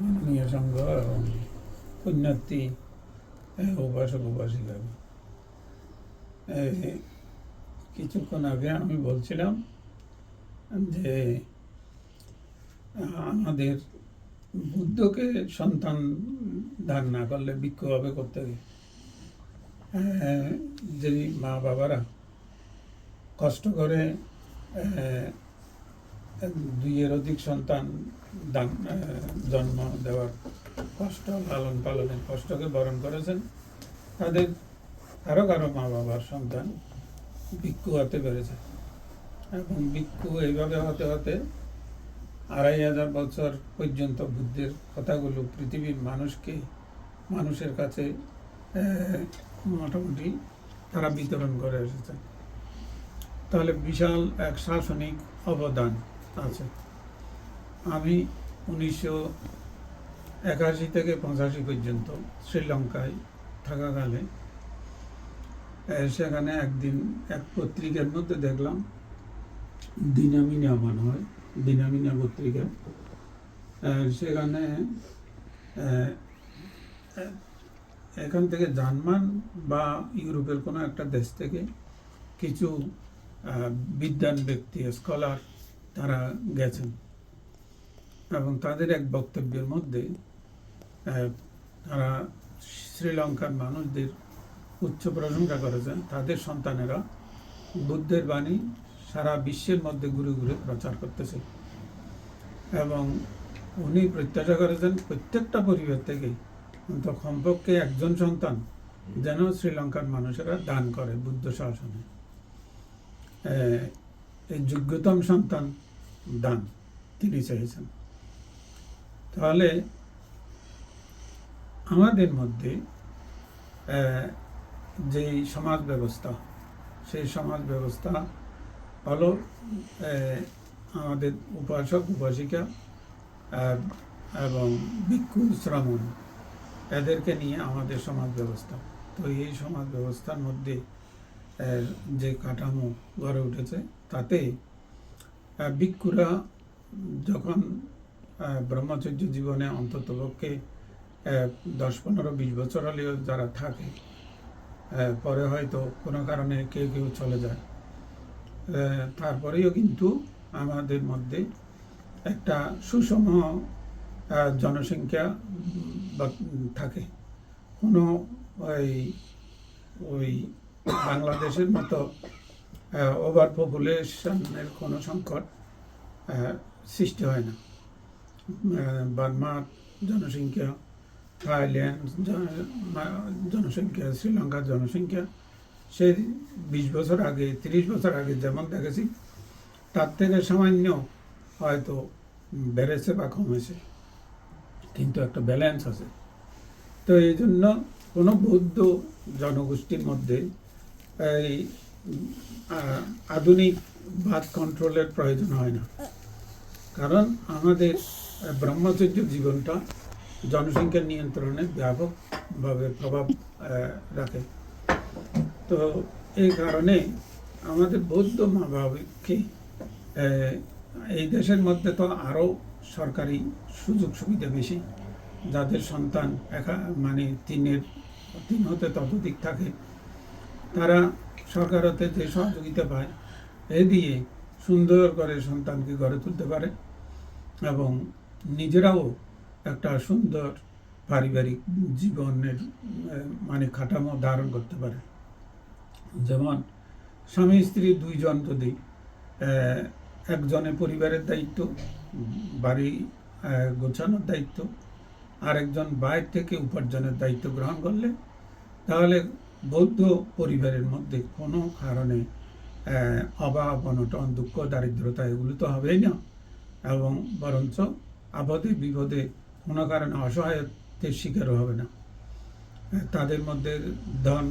মাননীয় সংঘ এবং পুণ্যার্থী উপাসক উপাসিকা কিছুক্ষণ আগে আমি বলছিলাম যে আমাদের বুদ্ধকে সন্তান দান না করলে ভিক্ষু হবে করতে যে মা বাবারা কষ্ট করে আহ, দুইয়ের অধিক সন্তান দান জন্ম দেওয়ার কষ্ট, লালন পালনের কষ্টকে বরণ করেছেন। তাদের কারও কারও মা বাবার সন্তান ভিক্ষু হতে পেরেছে। এবং ভিক্ষু এইভাবে হতে হতে আড়াই হাজার বছর পর্যন্ত বুদ্ধের কথাগুলো পৃথিবীর মানুষকে, মানুষের কাছে মোটামুটি তারা বিতরণ করে এসেছে তাহলে বিশাল এক শাসনিক অবদান। আছে। আমি উনিশশো একাশি থেকে পঁচাশি পর্যন্ত শ্রীলঙ্কায় থাকাকালে সেখানে একদিন এক পত্রিকার মধ্যে দেখলাম দিনামিনা মনে হয় দিনামিনা পত্রিকা। সেখানে এখান থেকে জার্মান বা ইউরোপের কোনো একটা দেশ থেকে কিছু আহ, বিদ্বান ব্যক্তি স্কলার তারা গেছেন। এবং তাদের এক বক্তব্যের মধ্যে তারা শ্রীলঙ্কার মানুষদের উচ্চ প্রশংসা করেছেন। তাদের সন্তানেরা বুদ্ধের বাণী সারা বিশ্বের মধ্যে ঘুরে ঘুরে প্রচার করতেছে। এবং উনি প্রত্যাশা করেছেন প্রত্যেকটা পরিবার থেকে অন্তত কমপক্ষে একজন সন্তান যেন শ্রীলঙ্কার মানুষেরা দান করে বুদ্ধ শাসনে। এই যোগ্যতম সন্তান দান, তিনি চেয়েছেন। তাহলে আমাদের মধ্যে যেই সমাজ ব্যবস্থা, সেই সমাজ ব্যবস্থা হলো আমাদের উপাসক, উপাসিকা এবং ভিক্ষু শ্রমণ এদেরকে নিয়ে আমাদের সমাজ ব্যবস্থা। তো এই সমাজ ব্যবস্থার মধ্যে যে কাঠামো গড়ে উঠেছে, তাতে ভিক্ষুরা যখন ব্রহ্মচর্য জীবনে অন্ততপক্ষে দশ পনেরো বিশ বছর হলেও যারা থাকে পরে হয়তো কোনো কারণে কেউ কেউ চলে যায়। তারপরেও কিন্তু আমাদের মধ্যে একটা সুষম জনসংখ্যা থাকে। কোনো ওই ওই বাংলাদেশের মতো ওভার পপুলেশনের কোনো সংকট সৃষ্টি হয় না। আহ, বার্মার জনসংখ্যা থাইল্যান্ড জনসংখ্যা শ্রীলঙ্কার জনসংখ্যা সেই বিশ বছর আগে তিরিশ বছর আগে যেমন দেখেছি তার থেকে সামান্য হয়তো বেড়েছে বা কমেছে। কিন্তু একটা ব্যালেন্স আছে। তো এই জন্য কোনো বৌদ্ধ জনগোষ্ঠীর মধ্যে এই আধুনিক বাদ কন্ট্রোলের প্রয়োজন হয় না। কারণ আমাদের ব্রহ্মচর্য জীবনটা জনসংখ্যা নিয়ন্ত্রণে ব্যাপকভাবে প্রভাব রাখে। তো এই কারণে আমাদের বৌদ্ধ মা বাবাকে এই দেশের মধ্যে তো আরও সরকারি সুযোগ সুবিধা বেশি। যাদের সন্তান একা মানে তিনের, তিন হতে ততোধিক থাকে তারা সরকার হতে যে সহযোগিতা পায়, এ দিয়ে সুন্দর করে সন্তানকে গড়ে তুলতে পারে এবং নিজেরাও একটা সুন্দর পারিবারিক জীবনের মানে কাঠামো ধারণ করতে পারে। যেমন স্বামী, স্ত্রী দুইজন যদি একজনের পরিবারের দায়িত্ব, বাড়ি গোছানোর দায়িত্ব, আরেকজন বাইরে থেকে উপার্জনের দায়িত্ব গ্রহণ করলে, তাহলে বৌদ্ধ পরিবারের মধ্যে কোনো কারণে অভাব, অনটন, দুঃখ, দারিদ্রতা এগুলো তো হবেই না। এবং বরঞ্চ আপদে বিপদে কোনো কারণে অসহায়ত্বের শিকারও হবে না। তাদের মধ্যে ধন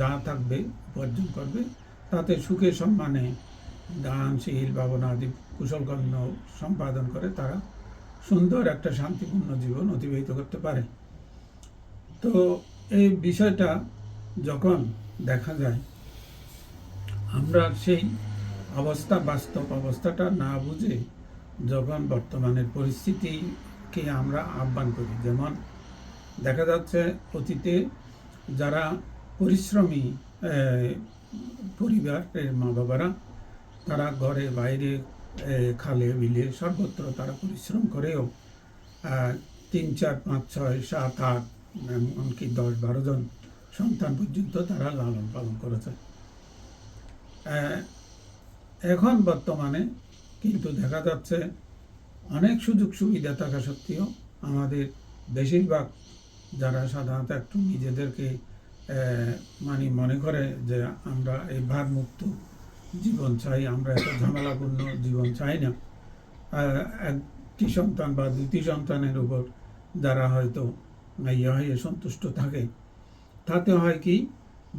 যা থাকবে, উপার্জন করবে, তাতে সুখে সম্মানে দান শীল ভাবনা আদি কুশলকর্ম সম্পাদন করে তারা সুন্দর একটা শান্তিপূর্ণ জীবন অতিবাহিত করতে পারে। তো এই বিষয়টা যখন দেখা যায়, আমরা সেই অবস্থা, বাস্তব অবস্থাটা না বুঝে যখন বর্তমানের পরিস্থিতিকে আমরা আহ্বান করি। যেমন দেখা যাচ্ছে, অতীতে যারা পরিশ্রমী পরিবারের মা বাবারা তারা ঘরে বাইরে খালে বিলে সর্বত্র তারা পরিশ্রম করেও তিন, চার, পাঁচ, ছয়, সাত, আট, এমনকি দশ, বারো জন সন্তান পর্যন্ত তারা লালন পালন করেছে। এখন বর্তমানে কিন্তু দেখা যাচ্ছে অনেক সুযোগ সুবিধা থাকা সত্ত্বেও আমাদের বেশিরভাগ যারা সাধারণত একটু নিজেদেরকে মানে মনে করে যে আমরা এই ভারমুক্ত জীবন চাই, আমরা এত ঝামেলাপূর্ণ জীবন চাই না। একটি সন্তান বা দুটি সন্তানের উপর যারা হয়তো ইয়ে হয়ে সন্তুষ্ট থাকে তাতে হয় কি,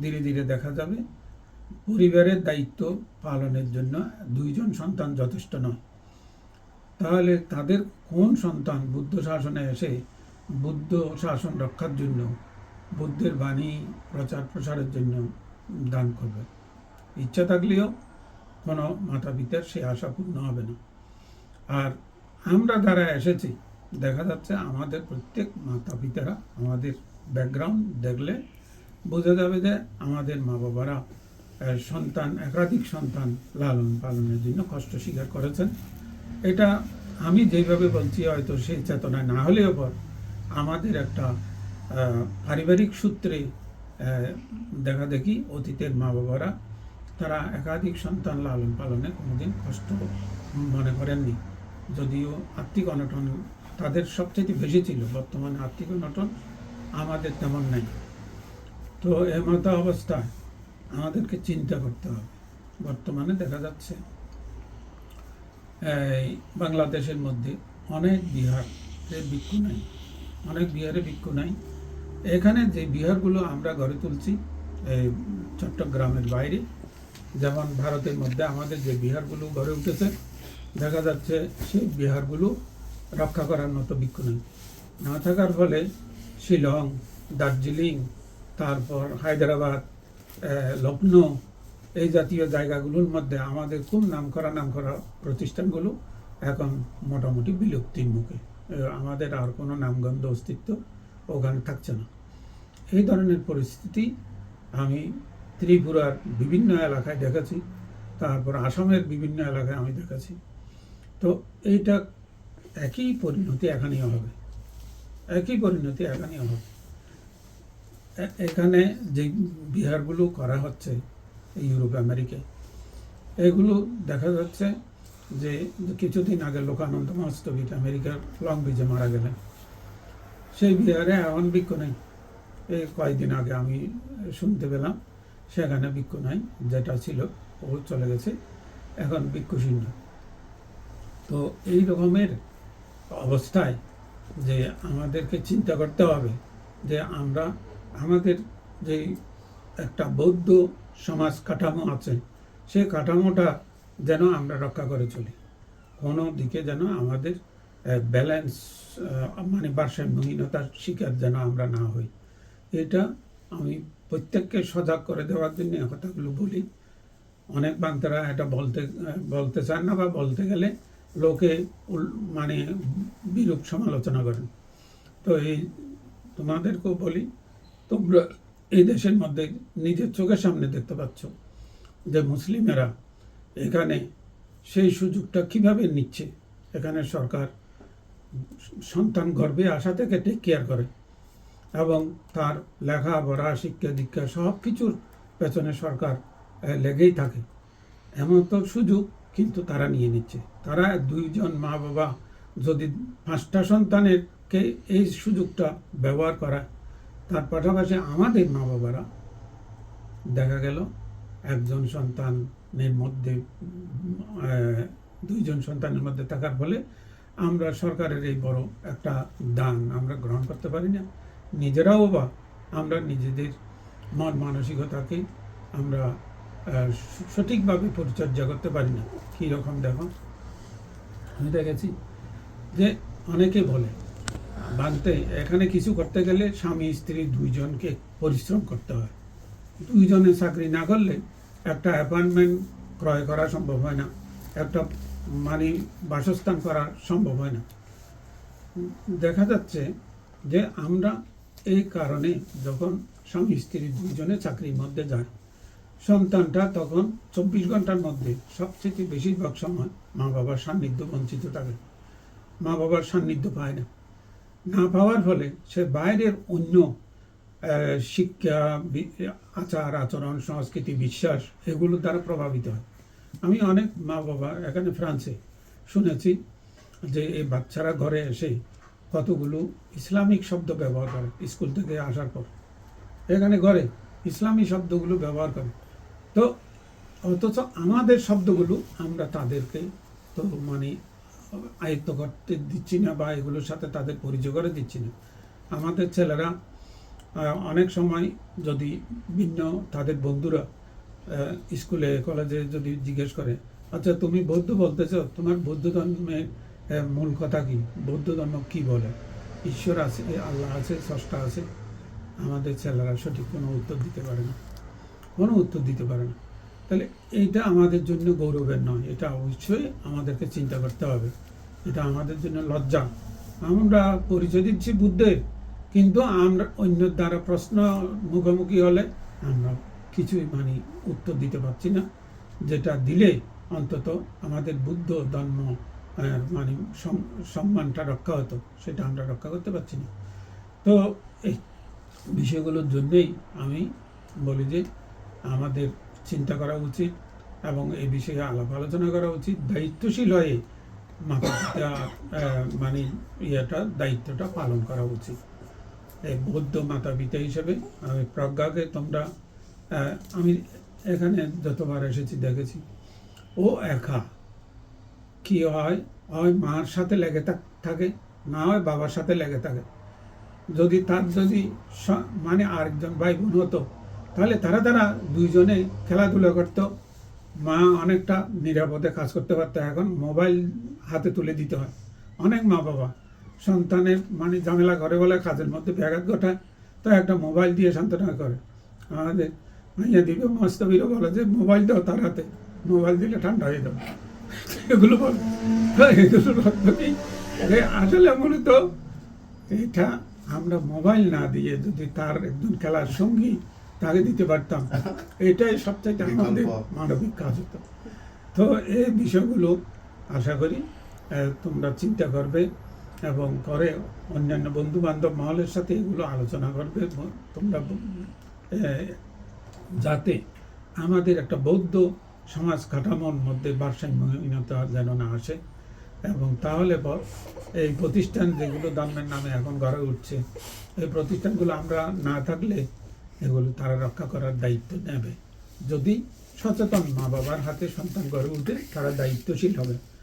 ধীরে ধীরে দেখা যাবে পরিবারের দায়িত্ব পালনের জন্য দুইজন সন্তান যথেষ্ট নয়। তাহলে তাদের কোন সন্তান বুদ্ধ শাসনে এসে বুদ্ধ শাসন রক্ষার জন্য, বুদ্ধের বাণী প্রচার প্রসারের জন্য দান করবে? ইচ্ছা থাকলেও কোনো মাতা পিতার সে আশা পূর্ণ হবে না। আর আমরা যারা এসেছি, দেখা যাচ্ছে আমাদের প্রত্যেক মাতা পিতারা আমাদের ব্যাকগ্রাউন্ড দেখলে বোঝা যাবে যে আমাদের মা বাবারা সন্তান, একাধিক সন্তান লালন পালনের জন্য কষ্ট স্বীকার করেছেন। এটা আমি যেভাবে বলছি, হয়তো সেই চেতনায় না হলেও পর আমাদের একটা পারিবারিক সূত্রে দেখা দেখি অতীতের মা বাবারা তারা একাধিক সন্তান লালন পালনে কোনোদিন কষ্ট মনে করেননি। যদিও আর্থিক অনটন তাদের সবচেয়ে বেশি ছিল, বর্তমানে আর্থিক অনটন আমাদের তেমন নেই। তো এমতো অবস্থায় আমাদেরকে চিন্তা করতে হবে। বর্তমানে দেখা যাচ্ছে, এই বাংলাদেশের মধ্যে অনেক বিহারে ভিক্ষু নাই, অনেক বিহারে ভিক্ষু নাই। এখানে যে বিহারগুলো আমরা গড়ে তুলছি, এই চট্টগ্রামের বাইরে, যেমন ভারতের মধ্যে আমাদের যে বিহারগুলো গড়ে উঠেছে, দেখা যাচ্ছে সেই বিহারগুলো রক্ষা করার মতো ভিক্ষু নেই। না থাকার ফলে শিলং, দার্জিলিং, তারপর হায়দ্রাবাদ লখনৌ এই জাতীয় জায়গাগুলোর মধ্যে আমাদের খুব নাম করা নাম করা প্রতিষ্ঠানগুলো এখন মোটামুটি বিলুপ্তির মুখে। আমাদের আর কোনো নামগন্ধ অস্তিত্ব ওখানে থাকছে না। এই ধরনের পরিস্থিতি আমি ত্রিপুরার বিভিন্ন এলাকায় দেখেছি, তারপর আসামের বিভিন্ন এলাকায় আমি দেখেছি। তো এইটা একই পরিণতি এখানেও হবে। একই পরিণতি এখানেও হবে। এখানে যে বিহারগুলো করা হচ্ছে ইউরোপ আমেরিকায় এগুলো দেখা যাচ্ছে যে কিছুদিন আগে লোকানন্দ মস্তবিক আমেরিকার লং ব্রিজে মারা গেলেন। সেই বিহারে এখন বৃক্ষ নেই। এই কয়েকদিন আগে আমি শুনতে পেলাম, সেখানে বৃক্ষ নাই, যেটা ছিল, ও চলে গেছে, এখন বৃক্ষশূন্য তো এই রকমের অবস্থায় যে আমাদেরকে চিন্তা করতে হবে যে আমরা আমাদের যে একটা বৌদ্ধ সমাজ কাঠামো আছে সেই কাঠামোটা যেন আমরা রক্ষা করে চলি। কোনো দিকে যেন আমাদের ব্যালেন্স মানে ভারসাম্যহীনতার শিকার যেন আমরা না হই। এটা আমি প্রত্যেককে সজাগ করে দেওয়ার জন্য কথাগুলো বলি। অনেক বান্তারা এটা বলতে বলতে চান না বা বলতে গেলে লোকে মানে বিরূপ সমালোচনা করেন তো এই তোমাদেরকেও বলি, তোমরা এই দেশের মধ্যে নিজের চোখের সামনে দেখতে পাচ্ছ যে মুসলিমেরা এখানে সেই সুযোগটা কীভাবে নিচ্ছে। এখানে সরকার সন্তান গর্ভে আসা থেকে টেক কেয়ার করে এবং তার লেখাপড়া শিক্ষা, দীক্ষা সব কিছুর পেছনে সরকার লেগেই থাকে। এমন তো সুযোগ কিন্তু তারা নিয়ে নিচ্ছে। তারা দুইজন মা বাবা যদি পাঁচটা সন্তানের কে এই সুযোগটা ব্যবহার করা, তার পাশাপাশি আমাদের মা বাবারা দেখা গেল একজন সন্তানের মধ্যে দুইজন সন্তানের মধ্যে থাকার ফলে আমরা সরকারের এই বড় একটা দান আমরা গ্রহণ করতে পারি না। নিজেরাও বা আমরা নিজেদের মন মানসিকতাকে আমরা সঠিকভাবে পরিচর্যা করতে পারি না। কীরকম দেখো? আমি দেখেছি যে অনেকে বলে বাঁধতে এখানে কিছু করতে গেলে স্বামী, স্ত্রী দুইজনকে পরিশ্রম করতে হয়। দুইজনে চাকরি না করলে একটা অ্যাপয়েন্টমেন্ট ক্রয় করা সম্ভব হয় না, একটা মানে বাসস্থান করা সম্ভব হয় না। দেখা যাচ্ছে যে আমরা এই কারণে যখন স্বামী, স্ত্রী দুজনে চাকরির মধ্যে যায় সন্তানটা তখন চব্বিশ ঘণ্টার মধ্যে সবচেয়ে বেশিরভাগ সময় মা বাবার সান্নিধ্য বঞ্চিত থাকে। মা বাবার সান্নিধ্য পায় না। না পাওয়ার ফলে সে বাইরের অন্য শিক্ষা আচার, আচরণ, সংস্কৃতি, বিশ্বাস এগুলোর দ্বারা প্রভাবিত হয়। আমি অনেক মা বাবা এখানে ফ্রান্সে শুনেছি যে এই বাচ্চারা ঘরে এসে কতগুলো ইসলামিক শব্দ ব্যবহার করে স্কুল থেকে আসার পর। এখানে ঘরে ইসলামী শব্দগুলো ব্যবহার করে। তো অথচ আমাদের শব্দগুলো আমরা তাদেরকে তো মানে আয়ত্ত করতে দিচ্ছি না বা এগুলোর সাথে তাদের পরিচয় করে দিচ্ছি না। আমাদের ছেলেরা অনেক সময় যদি ভিন্ন তাদের বন্ধুরা স্কুলে, কলেজে যদি জিজ্ঞেস করে আচ্ছা তুমি বৌদ্ধ বলতেছো, তোমার বৌদ্ধ ধর্মের মূল কথা কি? বৌদ্ধ ধর্ম কি বলে? ঈশ্বর আছে, আল্লাহ আছে, স্রষ্টা আছে। আমাদের ছেলেরা সঠিক কোনো উত্তর দিতে পারে না। কোনো উত্তর দিতে পারে না। তাহলে এইটা আমাদের জন্য গৌরবের নয়। এটা অবশ্যই আমাদেরকে চিন্তা করতে হবে। এটা আমাদের জন্য লজ্জা। আমরা পরিচয় দিচ্ছি বুদ্ধের, কিন্তু আমরা অন্যের দ্বারা প্রশ্ন মুখোমুখি হলে আমরা কিছুই মানে উত্তর দিতে পারছি না। যেটা দিলে অন্তত আমাদের বুদ্ধ ধর্ম মানে সম্মানটা রক্ষা হতো, সেটা আমরা রক্ষা করতে পারছি না। তো এই বিষয়গুলোর জন্যেই আমি বলি যে আমাদের চিন্তা করা উচিত এবং এই বিষয়ে আলাপ আলোচনা করা উচিত। দায়িত্বশীল হয়ে মাতা পিতা মানে ইয়েটা, দায়িত্বটা পালন করা উচিত। এই বৌদ্ধ মাতা পিতা হিসেবে আমি প্রজ্ঞাকে তোমরা আমি এখানে যতবার এসেছি, দেখেছি। ও একা। কি হয়? হয় মার সাথে লেগে থাক- না হয় বাবার সাথে লেগে থাকে। যদি তার যদি মানে আরেকজন ভাই বোন হতো তাহলে তারা তারা দুইজনে খেলাধুলা করতো। মা অনেকটা নিরাপদে কাজ করতে পারতো, এখন মোবাইল হাতে তুলে দিতে হয়। অনেক মা বাবা সন্তানের মানে ঝামেলা করে বলে কাজের মধ্যে ব্যাঘাত ঘটায় তো একটা মোবাইল দিয়ে সান্ত্বনা করে। আমাদের মাইয়া দিবে মস্তবীরও বলে যে, মোবাইল দাও তার হাতে, মোবাইল দিলে ঠান্ডা হয়ে যাবে। এগুলো বলে তো এগুলোর অর্থ কি? আসলে মূলত এটা আমরা মোবাইল না দিয়ে যদি তার একজন খেলার সঙ্গী তাকে দিতে পারতাম। এটাই সবচাইতে আমাদের মানবিক কাজ হতো। তো এই বিষয়গুলো আশা করি তোমরা চিন্তা করবে এবং করে অন্যান্য বন্ধু বান্ধব মহলের সাথে এগুলো আলোচনা করবে। তোমরা যাতে আমাদের একটা বৌদ্ধ সমাজ কাঠামোর মধ্যে ভারসাম্যহীনতা যেন না আসে এবং তাহলে পর এই প্রতিষ্ঠান যেগুলো দামের নামে এখন গড়ে উঠছে এই প্রতিষ্ঠানগুলো আমরা না থাকলে এগুলো তারা রক্ষা করার দায়িত্ব নেবে। যদি সচেতন মা বাবার হাতে সন্তান গড়ে উঠে, তারা দায়িত্বশীল হবে।